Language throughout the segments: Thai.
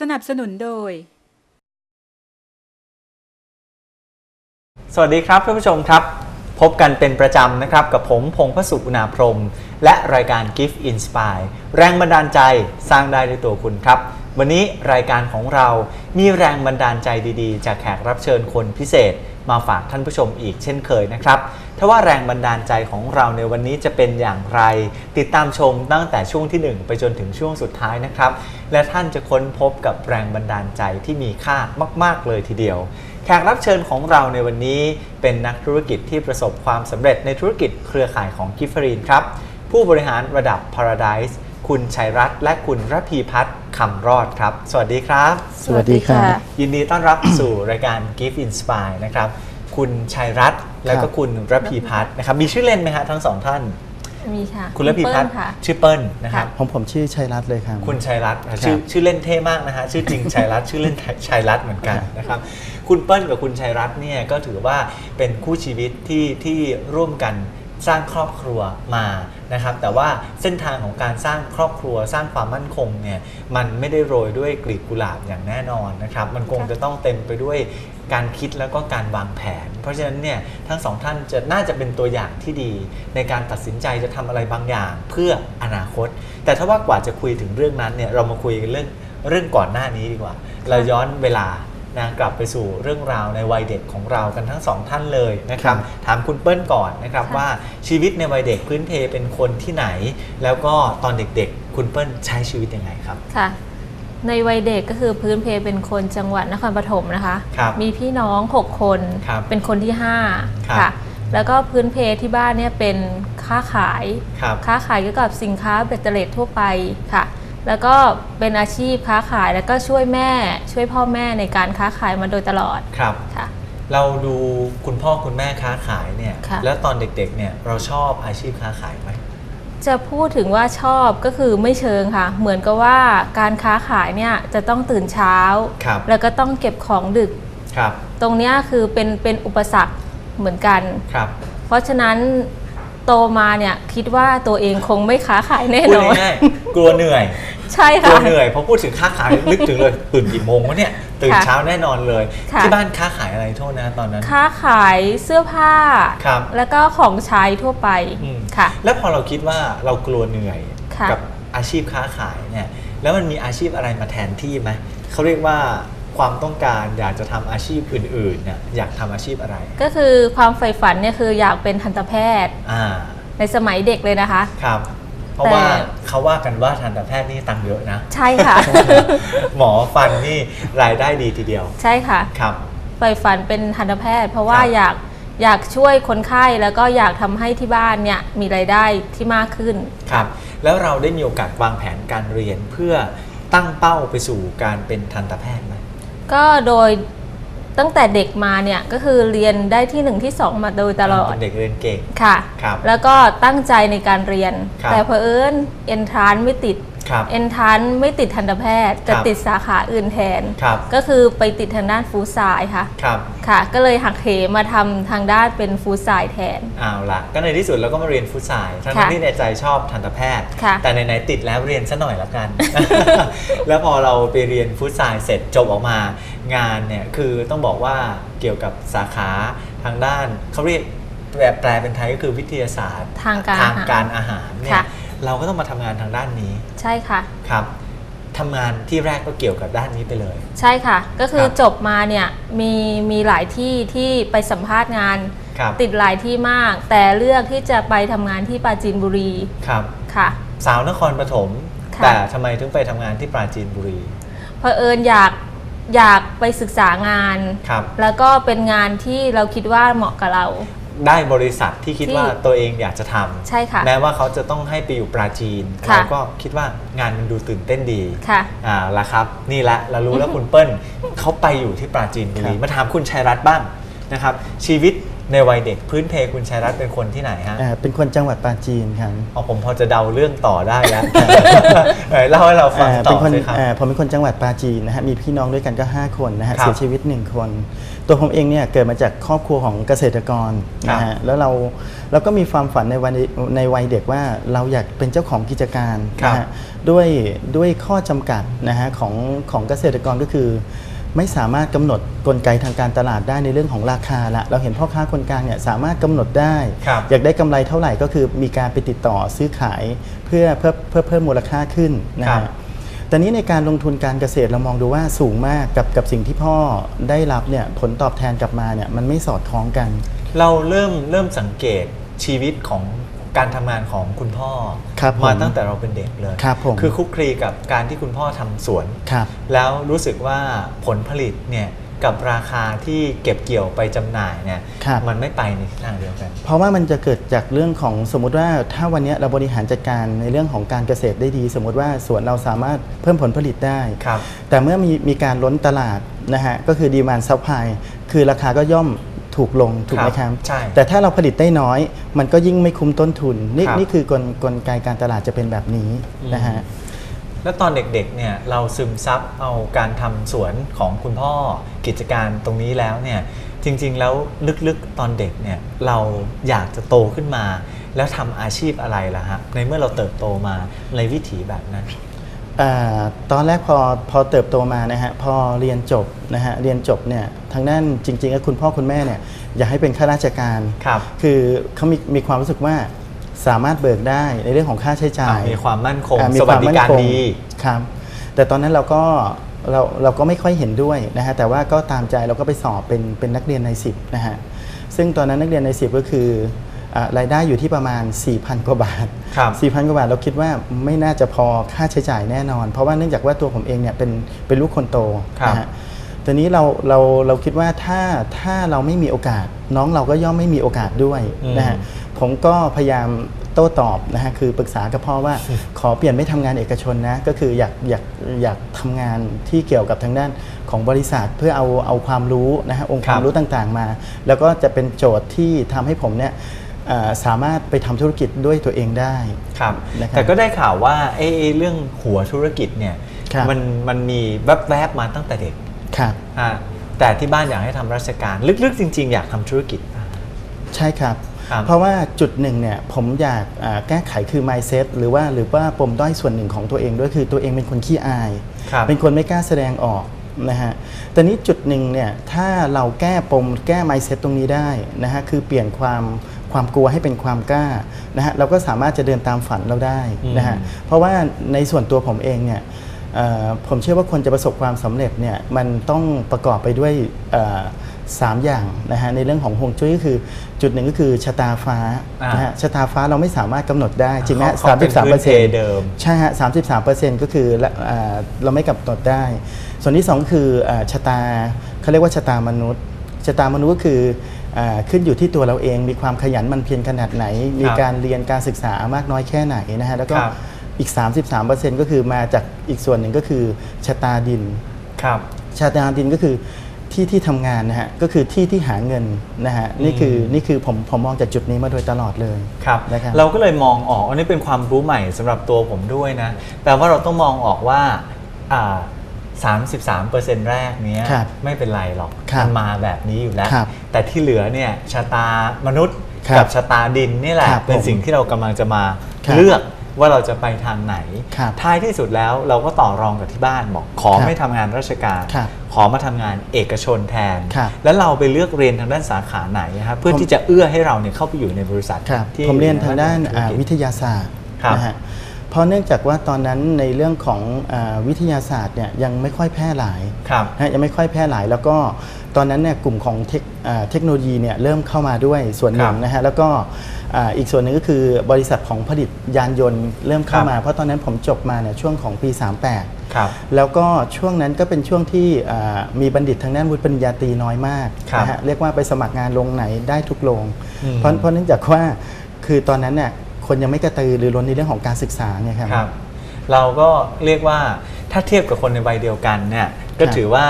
สนับสนุนโดย สวัสดีครับท่านผู้ชมครับ พบกันเป็นประจำนะครับ กับผมพงพสุกุณาพรหมและรายการ Gift Inspire แรงบันดาลใจสร้างได้ด้วยตัวคุณครับ วันนี้รายการของเรามีแรงบันดาลใจดีๆ จากแขกรับเชิญคนพิเศษ มาฝากท่านผู้ชมอีกเช่นเคยนะครับ ถ้าว่าแรงบันดาลใจของเราในวันนี้จะเป็นอย่างไร ติดตามชมตั้งแต่ช่วงที่ 1 ไปจนถึงช่วงสุดท้ายนะครับ และท่านจะค้นพบกับแรงบันดาลใจที่มีค่ามาก ๆ เลยทีเดียวแขกรับเชิญของเราในวันนี้เป็นนักธุรกิจที่ประสบความสำเร็จในธุรกิจเครือข่ายของกิฟฟรีนครับ ผู้บริหารระดับ Paradise คุณชัยรัตน์และคุณระพีพัฒน์ คำรอดครับ สวัสดีครับ สวัสดีครับยินดีต้อนรับสู่รายการ Gift Inspire นะครับ คุณชัยรัตน์และก็คุณระพีพัฒน์นะครับ มีชื่อเล่นไหมฮะทั้งสองท่าน มีค่ะ คุณระพีพัฒน์เปิ้ลค่ะชื่อเปิ้ลนะครับผมผมชื่อชัยรัตน์เลยครับ คุณชัยรัตน์อะชื่อชื่อเล่นเท่มากนะฮะ ชื่อจริงชัยรัตน์ชื่อเล่นชัยรัตน์เหมือนกันนะครับ คุณเปิ้ลกับคุณชัยรัตน์เนี่ยก็ถือว่าเป็นคู่ชีวิตที่ที่ร่วมกัน สร้างครอบครัวมานะครับ แต่ว่าเส้นทางของการสร้างครอบครัวสร้างความมั่นคงเนี่ยมันไม่ได้โรยด้วยกลีบกุหลาบอย่างแน่นอนนะครับ มันคงจะต้องเต็มไปด้วยการคิดแล้วก็การวางแผน เพราะฉะนั้นเนี่ยทั้งสองท่านจะน่าจะเป็นตัวอย่างที่ดี ในการตัดสินใจจะทำอะไรบางอย่างเพื่ออนาคต แต่ถ้าว่ากว่าจะคุยถึงเรื่องนั้นเนี่ยเรามาคุยกันเรื่องเรื่องก่อนหน้านี้ดีกว่า เราย้อนเวลา นะกลับไปสู่เรื่องราวในวัยเด็กของเรากันทั้งสองท่านเลยนะครับ ถามคุณเปิ้ลก่อนนะครับค่ะว่าชีวิตในวัยเด็กพื้นเพเป็นคนที่ไหน แล้วก็ตอนเด็กๆ คุณเปิ้ลใช้ชีวิตยังไงครับค่ะ ในวัยเด็กก็คือพื้นเพเป็นคนจังหวัดนครปฐมนะคะครับมีพี่น้อง 6 คนครับเป็นคนที่ครับ5ค่ะ แล้วก็พื้นเพที่บ้านเนี่ยเป็นค้าขายครับค้าขายเกี่ยวกับสินค้าเบตเตอร์เลททั่วไปค่ะ แล้วก็เป็นอาชีพค้าขายแล้วก็ช่วยแม่ช่วยพ่อแม่ในการค้าขายมาโดยตลอดครับ ค่ะ เราดูคุณพ่อคุณแม่ค้าขายเนี่ย ค่ะ แล้วตอนเด็กๆเนี่ยเราชอบอาชีพค้าขายไหม จะพูดถึงว่าชอบก็คือไม่เชิงค่ะ เหมือนกับว่าการค้าขายเนี่ยจะต้องตื่นเช้า ครับ แล้วก็ต้องเก็บของดึก ครับ ตรงเนี้ยคือเป็นเป็นอุปสรรคเหมือนกัน ครับ เพราะฉะนั้น โตมาเนี่ยคิดว่าตัวเองคงไม่ค้าขายแน่พูดนอน ง่ายๆกลัวเหนื่อย ใช่กลัค่ะ วเหนื่อยพอพูดถึงค้าขายนึกถึงเลยตื่นกี่โมงวะเนี่ยตื่นค่ะเช้าแน่นอนเลย ค่ะ ที่บ้านค้าขายอะไรโทษนะตอนนั้น ค้าขายเสื้อผ้า ครับแล้วก็ของใช้ทั่วไปอืม ค่ะ แล้วพอเราคิดว่าเรากลัวเหนื่อยค่ะ กับอาชีพค้าขายเนี่ยแล้วมันมีอาชีพอะไรมาแทนที่ไหมเขาเรียกว่า ความต้องการอยากจะทำอาชีพอื่นๆเนี่ยอยากทำอาชีพอะไรก็คือความใฝ่ฝันเนี่ยคืออยากเป็นทันตแพทย์อ่าในสมัยเด็กเลยนะคะ ครับ เพราะแต่ว่าเขาว่ากันว่าทันตแพทย์นี่ตังค์เยอะนะ ใช่ค่ะ หมอฟันนี่รายได้ดีทีเดียว ใช่ค่ะครับ ใฝ่ฝันเป็นทันตแพทย์ เพราะว่าครับอยากอยากช่วยคนไข้แล้วก็อยากทำให้ที่บ้านเนี่ยมีรายได้ที่มากขึ้น ครับ แล้วเราได้มีโอกาสวางแผนการเรียนเพื่อตั้งเป้าไปสู่การเป็นทันตแพทย์ไหม ก็โดยตั้งแต่เด็กมาเนี่ยก็คือเรียนได้ที่1ที่2มาโดยตลอดเป็นเด็กเรียนเก่งค่ะ ครับแล้วก็ตั้งใจในการเรียน ครับ แต่เพอเอิญเอนทรานไม่ติดครับ เอนทรานไม่ติดทันตแพทย์จะครับติดสาขาอื่นแทนครับก็คือไปติดทางด้านฟู้ดไซด์ค่ะครับค่ะ ก็เลยหักเหมาทำทางด้านเป็นฟู้ดไซด์แทนเอาละก็ในที่สุดเราก็มาเรียนฟุตซายทั้งค่ะที่ในใจชอบทันตแพทย์ค่ะแต่ไหนๆติดแล้วเรียนซะหน่อยละกัน แล้วพอเราไปเรียนฟุตซายเสร็จจบออกมางานเนี่ยคือต้องบอกว่าเกี่ยวกับสาขาทางด้านเขาเรียกแปลแปลเป็นไทยก็คือวิทยาศาสตร์ ทางการทางอาหารการอาหารเนี่ยค่ะ เราก็ต้องมาทำงานทางด้านนี้ ใช่ค่ะครับทำงานที่แรกก็เกี่ยวกับด้านนี้ไปเลย ใช่ค่ะ ก็คือครับจบมาเนี่ยมีมีหลายที่ที่ไปสัมภาษณ์งานครับติดหลายที่มาก แต่เลือกที่จะไปทำงานที่ปราจีนบุรีครับค่ะ สาวนครปฐมค่ะแต่ทำไมถึงไปทำงานที่ปราจีนบุรีเพอเอิญอยากอยากไปศึกษางานครับแล้วก็เป็นงานที่เราคิดว่าเหมาะกับเรา ได้บริษัทที่คิดที่ว่าตัวเองอยากจะทำใช่ค่ะแม้ว่าเขาจะต้องให้ไปอยู่ปราจีนค่ะเราก็คิดว่างานมันดูตื่นเต้นดีค่ะอ่าละครับ นี่ละเรารู้แล้วคุณเปิ้ลเขาไปอยู่ที่ปราจีนบุรีครับมาถามคุณชัยรัตน์บ้างนะครับ ชีวิตในวัยเด็กพื้นเพคุณชัยรัตน์เป็นคนที่ไหนฮะอ่าเป็นคนจังหวัดปราจีนครับอ๋อผมพอจะเดาเรื่องต่อได้แล้วเออเล่าให้เราฟังอ่าต่เป็อนคนเลยครับอ่าผมเป็นคนจังหวัดปราจีนนะฮะมีพี่น้องด้วยกันก็ 5 คนนะฮะครับเสียชีวิต 1 คน ตัวผมเองเนี่ยเกิดมาจากครอบครัวของเกษตรกรครับนะฮะแล้วเราเราก็มีความฝันในวันในวัยเด็กว่าเราอยากเป็นเจ้าของกิจการนะฮะด้วยด้วยข้อจำกัดนะฮะของของเกษตรกรก็คือไม่สามารถกำหนดกลไกทางการตลาดได้ในเรื่องของราคาละเราเห็นพ่อค้าคนกลางเนี่ยสามารถกำหนดได้ครับอยากได้กำไรเท่าไหร่ก็คือมีการไปติดต่อซื้อขายเพื่อเพื่อเพื่อเพิ่มมูลค่าขึ้นนะครัฮะ บแต่นี้ในการลงทุนการเกษตรเรามองดูว่าสูงมากกับกับสิ่งที่พ่อได้รับเนี่ยผลตอบแทนกลับมาเนี่ยมันไม่สอดคล้องกัน เราเริ่มเริ่มสังเกตชีวิตของการทำงานของคุณพ่อครับผมมาตั้งแต่เราเป็นเด็กเลยครับผมคือคุกคลีกับการที่คุณพ่อทำสวนครับแล้วรู้สึกว่าผลผลิตเนี่ย กับราคาที่เก็บเกี่ยวไปจำหน่ายเนี่ยครับมันไม่ไปในทิศทางเดียวกัน เพราะว่ามันจะเกิดจากเรื่องของสมมติว่าถ้าวันเนี้ยเราบริหารจัดการในเรื่องของการเกษตรได้ดี สมมติว่าสวนเราสามารถเพิ่มผลผลิตได้ครับแต่เมื่อมีมีการล้นตลาดนะฮะก็คือดีมานซัพพลายคือราคาก็ย่อมถูกลงถูกไหมคครัรับบใช่แต่ถ้าเราผลิตได้น้อย มันก็ยิ่งไม่คุ้มต้นทุน นี่ครับนี่คือกลกลไกการตลาดจะเป็นแบบนี้นะฮะ แล้วตอนเด็กๆเนี่ยเราซึมซับเอาการทำสวนของคุณพ่อกิจการตรงนี้แล้วเนี่ยจริงๆแล้วลึกๆตอนเด็กเนี่ยเราอยากจะโตขึ้นมา แล้วทำอาชีพอะไรล่ะฮะในเมื่อเราเติบโตมาในวิถีแบบนั้นอาตอนแรกพอพอเติบโตมานะฮะพอเรียนจบนะฮะเรียนจบเนี่ยทางด้านจริงๆแล้วคุณพ่อคุณแม่เนี่ยอยากให้เป็นข้าราชการครับคือเขามีมีความรู้สึกว่า สามารถเบิกได้ในเรื่องของค่าใช้จ่ายอะมีความมั่นคงอ่ามีสควัสวามดิมั่นการคงดีครับแต่ตอนนั้นเราก็เราเราก็ไม่ค่อยเห็นด้วยนะฮะแต่ว่าก็ตามใจเราก็ไปสอบเป็นเป็นนักเรียนใน10นะฮะซึ่งตอนนั้นนักเรียนใน10ก็คืออ่ารายได้อยู่ที่ประมาณ 4,000 กว่าบาทครับ4,000 กว่าบาทเราคิดว่าไม่น่าจะพอค่าใช้จ่ายแน่นอน เพราะว่าเนื่องจากว่าตัวผมเองเนี่ยเป็นเป็นลูกคนโตครับนะฮะตอนนี้เราเราเราคิดว่าถ้าถ้าเราไม่มีโอกาส น้องเราก็ย่อมไม่มีโอกาสด้วยอืมนะฮะ ผมก็พยายามโต้ตอบนะฮะคือปรึกษากับพ่อว่าขอเปลี่ยนไม่ทำงานเอกชนนะก็คืออยากอยากอยากทำงานที่เกี่ยวกับทางด้านของบริษัทเพื่อเอาเอาความรู้นะฮะองค์ความรู้ต่างๆมา แล้วก็จะเป็นโจทย์ที่ทำให้ผมเนี่ยเอ่อสามารถไปทำธุรกิจด้วยตัวเองได้ครับนะครับแต่ก็ได้ข่าวว่าเอ้เรื่องหัวธุรกิจเนี่ยครับมันมันมีแวบๆมาตั้งแต่เด็กครับฮะแต่ที่บ้านอยากให้ทำราชการ ลึกๆ จริง ๆ อยากทำธุรกิจป่ะใช่ครับครับ เพราะว่าจุดหนึ่งเนี่ยผมอยากอ่าแก้ไขคือ mindset หรือว่าหรือว่าปมด้อยส่วนหนึ่งของตัวเองด้วยคือตัวเองเป็นคนขี้อายครับเป็นคนไม่กล้าแสดงออกนะฮะแต่นี้จุดหนึ่งเนี่ยถ้าเราแก้ปมแก้ mindset ตรงนี้ได้นะฮะคือเปลี่ยนความความกลัวให้เป็นความกล้านะฮะเราก็สามารถจะเดินตามฝันเราได้นะฮะอืมเพราะว่าในส่วนตัวผมเองเนี่ยเอ่อผมเชื่อว่าคนจะประสบความสำเร็จเนี่ยมันต้องประกอบไปด้วย เอ่อสามอย่างนะฮะในเรื่องของฮวงจุ้ยก็คือจุดหนึ่งก็คือชะตาฟ้าอ่านนะฮะชะตาฟ้าเราไม่สามารถกำหนดได้จริงไหมเขาสามเป็สินบสามพื้เปอนร์เพเซ็นต์เดิมใช่ฮะสามสิบสามเปอร์เซ็นต์ก็คือละอ่าเราไม่กำหนดได้ ส่วนที่สองคืออาชะตาเขาเรียกว่าชะตามนุษย์ชะตามนุษย์ก็คืออาขึ้นอยู่ที่ตัวเราเอง มีความขยันหมันเพียรขนาดไหน มีการเรียนการศึกษามากน้อยแค่ไหนนะฮะแล้วก็ครับอีก 33%ก็คือมาจากอีกส่วนหนึ่งก็คือชะตาดินครับชาตาดินก็คือ ที่ที่ทำงานนะฮะก็คือที่ที่หาเงินนะฮะนี่คืออืมนี่คือผมผมมองจากจุดนี้มาโดยตลอดเลยครับนะครับเราก็เลยมองออกอันนี้เป็นความรู้ใหม่สำหรับตัวผมด้วยนะแปลว่าเราต้องมองออกว่าอ่า33%แรกเนี้ยครับไม่เป็นไรหรอกครับมันมาแบบนี้อยู่แล้วครับแต่ที่เหลือเนี่ยชะตามนุษย์ครับกับชะตาดินนี่แหละครับเป็นผมสิ่งที่เรากำลังจะมาครับเลือก ว่าเราจะไปทางไหนครับท้ายที่สุดแล้วเราก็ต่อรองกับที่บ้านบอกขอครับไม่ทำงานราชการครับขอมาทำงานเอกชนแทนครับแล้วเราไปเลือกเรียนทางด้านสาขาไหนครับเพื่อผมที่จะเอื้อให้เราเนี่ยเข้าไปอยู่ในบริษัทครับที่ผมเรียนทางด้านธุรอ่ากิจวิทยาศาสตร์ครับนะฮะเพราะเนื่องจากว่าตอนนั้นในเรื่องของอาวิทยาศาสตร์เนี่ยยังไม่ค่อยแพร่หลายครับนะฮะยังไม่ค่อยแพร่หลายแล้วก็ ตอนนั้นเนี่ยกลุ่มของเทคอ่าเทคโนโลยีเนี่ยเริ่มเข้ามาด้วยส่วนหนึ่งครับนะฮะแล้วก็อ่าอีกส่วนหนึ่งก็คือบริษัทของผลิตยานยนต์เริ่มเข้าครับมา เพราะตอนนั้นผมจบมาเนี่ยช่วงของปี 38ครับแล้วก็ช่วงนั้นก็เป็นช่วงที่อ่ามีบัณฑิตทางด้านวุฒิปริญญาตรีน้อยมากครับนะฮะเรียกว่าไปสมัครงานโรงไหนได้ทุกโรงอืมเพราะเพราะเนื่องจากว่าคือตอนนั้นเนี่ยคนยังไม่กระตือรือร้นในเรื่องของการศึกษาไงครับครับเราก็เรียกว่าถ้าเทียบกับคนในวัยเดียวกันเนี่ยก็ครับถือว่า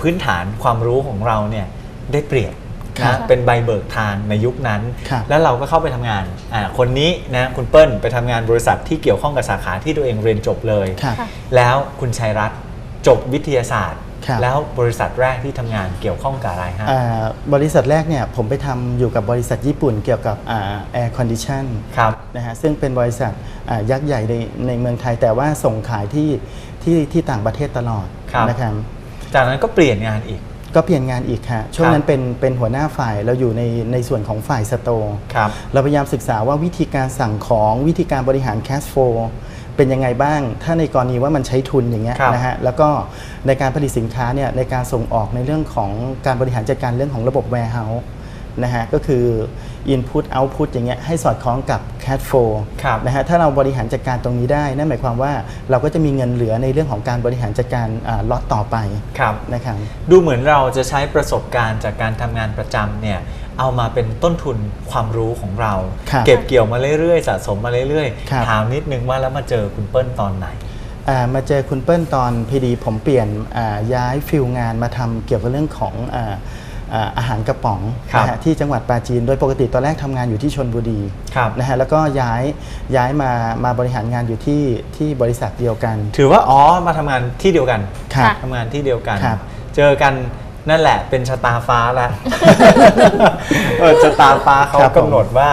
พื้นฐานความรู้ของเราเนี่ยได้เปรียบครับนะเป็นใบเบิกทางในยุคนั้นครับแล้วเราก็เข้าไปทำงานอ่าคนนี้นะคุณเปิ้ลไปทำงานบริษัทที่เกี่ยวข้องกับสาขาที่ตัวเองเรียนจบเลยครับค่ะแล้วคุณชัยรัตน์จบวิทยาศาสตร์ครับแล้วบริษัทแรกที่ทำงานเกี่ยวข้องกับอะไรฮะอ่าบริษัทแรกเนี่ยผมไปทำอยู่กับบริษัทญี่ปุ่นเกี่ยวกับแอร์คอนดิชันครับนะฮะซึ่งเป็นบริษัทอ่ายักษ์ใหญ่ในในเมืองไทย แต่ว่าส่งขายที่ที่ที่ต่างประเทศตลอดครับนะครับ จากนั้นก็เปลี่ยนงานอีก ก็เปลี่ยนงานอีกค่ะช่วงครับนั้นเป็นเป็นหัวหน้าฝ่ายเราอยู่ในในส่วนของฝ่ายสโตร์ครับเราพยายามศึกษาว่าวิธีการสั่งของวิธีการบริหารแคสโฟเป็นยังไงบ้าง ถ้าในกรณีว่ามันใช้ทุนอย่างเงี้ยครับนะฮะ แล้วก็ในการผลิตสินค้าเนี่ยในการส่งออกในเรื่องของการบริหารจัดการเรื่องของระบบ warehouse นะฮะก็คือ input output อย่างเงี้ยให้สอดคล้องกับ cash flow ครับนะฮะถ้าเราบริหารจัดการตรงนี้ได้ นั่นหมายความว่าเราก็จะมีเงินเหลือในเรื่องของการบริหารจัดการล็อตต่อไปครับนะครับดูเหมือนเราจะใช้ประสบการณ์จากการทำงานประจำเนี่ยเอามาเป็นต้นทุนความรู้ของเราครับเก็บเกี่ยวมาเรื่อยๆ สะสมมาเรื่อยครับๆถามนิดนึงว่าแล้วมาเจอคุณเปิ้ลตอนไหนอ่ามาเจอคุณเปิ้ลตอนพอดีผมเปลี่ยนอ่าย้ายฟิลงานมาทำเกี่ยวกับเรื่องของ อาอ่าอาหารกระป๋องครับนะฮะที่จังหวัดปราจีน โดยปกติตอนแรกทำงานอยู่ที่ชนบุรีครับนะฮะแล้วก็ย้ายย้ายมามาบริหารงานอยู่ที่ที่บริษัทเดียวกัน ถือว่าอ๋อมาทำงานที่เดียวกันครับทำงานที่เดียวกันครับเจอกันนั่นแหละเป็นชะตาฟ้าแล้วเออชะตาฟ้าเขาครับผมกำหนดว่า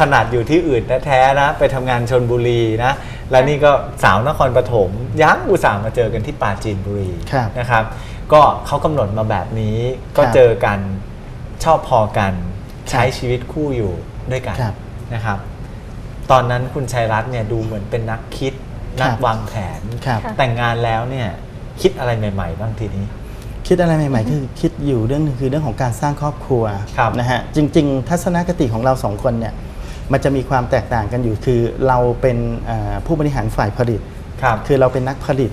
ขนาดอยู่ที่อื่นแท้ๆนะ ไปทำงานชนบุรีนะและนี่ก็สาวนครปฐมยังอุตส่าห์มาเจอกันที่ปราจีนบุรีครับนะครับ ก็เขากำหนดมาแบบนี้ ก็ครับเจอกันชอบพอกันใช้ชีวิตคู่อยู่ด้วยกันครับนะครับ ตอนนั้นคุณชัยรัตน์เนี่ยดูเหมือนเป็นนักคิดนักครับวางแผน ครับแต่งงานแล้วเนี่ยคิดอะไรใหม่ ๆ บ้างทีนี้ คิดอะไรใหม่ๆคือคิดอยู่เรื่องหนึงคือเรื่องของการสร้างครอบครัวครับนะฮะจริง ๆ ทัศนคติของเราสองคนเนี่ยมันจะมีความแตกต่างกันอยู่คือเราเป็นอ่าผู้บริหารฝ่ายผลิตครับ คือเราเป็นนักผลิต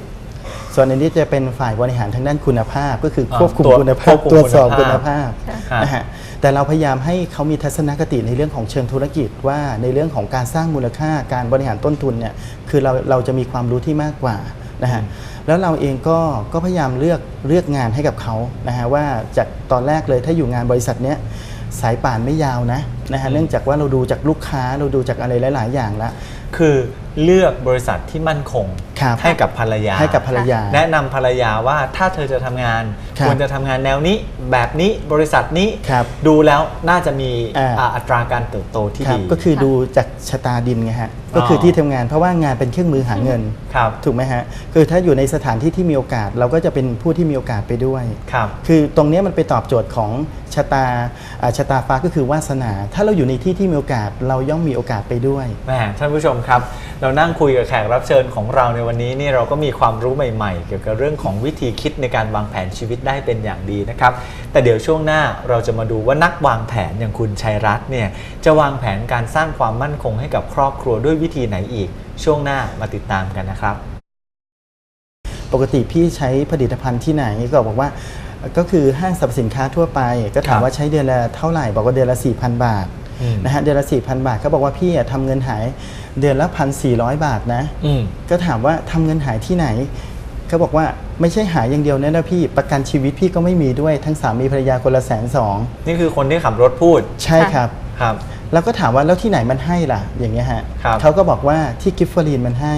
ส่วนอันนี้จะเป็นฝ่ายบริหารทางด้านคุณภาพ ก็คืออ่าควบคุมตรวจคุณภาควพบคุมตรวจสอบคุคุณณภาภาพพค่ะนะฮะแต่เราพยายามให้เขามีทัศนคติในเรื่องของเชิงธุรกิจว่าในเรื่องของการสร้างมูลค่าการบริหารต้นทุนเนี่ยคือเราเราจะมีความรู้ที่มากกว่านะฮะแล้วเราเองก็ก็พยายามเลือกเลือกงานให้กับเขานะฮะว่าจากตอนแรกเลยถ้าอยู่งานบริษัทเนี้ยสายป่านไม่ยาวนะนะฮะเนื่องจากว่าเราดูจากลูกค้าเราดูจากอะไรหลาย ๆ อย่างแล้วคือ เลือกบริษัทที่มั่นคงครับให้กับภรรยา ให้กับภรรยา แนะนำภรรยาว่าถ้าเธอจะทำงานครับควรจะทำงานแนวนี้แบบนี้บริษัทนี้ครับดูแล้วน่าจะมีอ่า อ่าอัตราการเติบโตที่ครับดี ก็คือค่ะดูจากชะตาดินไงฮะก็คือออ ที่ทำงานเพราะว่างานเป็นเครื่องมือหาเงิน ครับถูกไหมฮะ คือถ้าอยู่ในสถานที่ที่มีโอกาสเราก็จะเป็นผู้ที่มีโอกาสไปด้วย ครับ คือตรงเนี้ยมันไปตอบโจทย์ของชะตาอ่าชะตาฟ้าก็คือวาสนา ถ้าเราอยู่ในที่ที่มีโอกาสเราย่อมมีโอกาสไปด้วย แหมท่านผู้ชมครับเรานั่งคุยกับแขกรับเชิญของเราในวันนี้นี่เราก็มีความรู้ใหม่ ๆ เกี่ยวกับเรื่องของวิธีคิดในการวางแผนชีวิตได้เป็นอย่างดีนะครับ แต่เดี๋ยวช่วงหน้าเราจะมาดูว่านักวางแผนอย่างคุณชัยรัตน์เนี่ยจะวางแผนการสร้างความมั่นคงให้กับครอบครัวด้วยวิธีไหนอีก ช่วงหน้ามาติดตามกันนะครับ ปกติพี่ใช้ผลิตภัณฑ์ที่ไหนก็บอกว่าก็คือห้างสรรพสินค้าทั่วไป ก็ถามครับว่าใช้เดือนละเท่าไหร่บอกว่าเดือนละ4,000 บาทอืม นะฮะเดือนละ4,000บาทเขาบอกว่าพี่อะทำเงินหายเดือนละ1,400บาทนะอืมก็ถามว่าทำเงินหายที่ไหนเขาบอกว่าไม่ใช่หายอย่างเดียวนะนะพี่ประกันชีวิตพี่ก็ไม่มีด้วยทั้งสามีภรรยาคนละแสนสองนี่คือคนที่ขับรถพูดใช่ครับครับ แล้วก็ถามว่าแล้วที่ไหนมันให้ล่ะ อย่างเงี้ยฮะครับเขาก็บอกว่าที่กิฟฟอรีนมันให้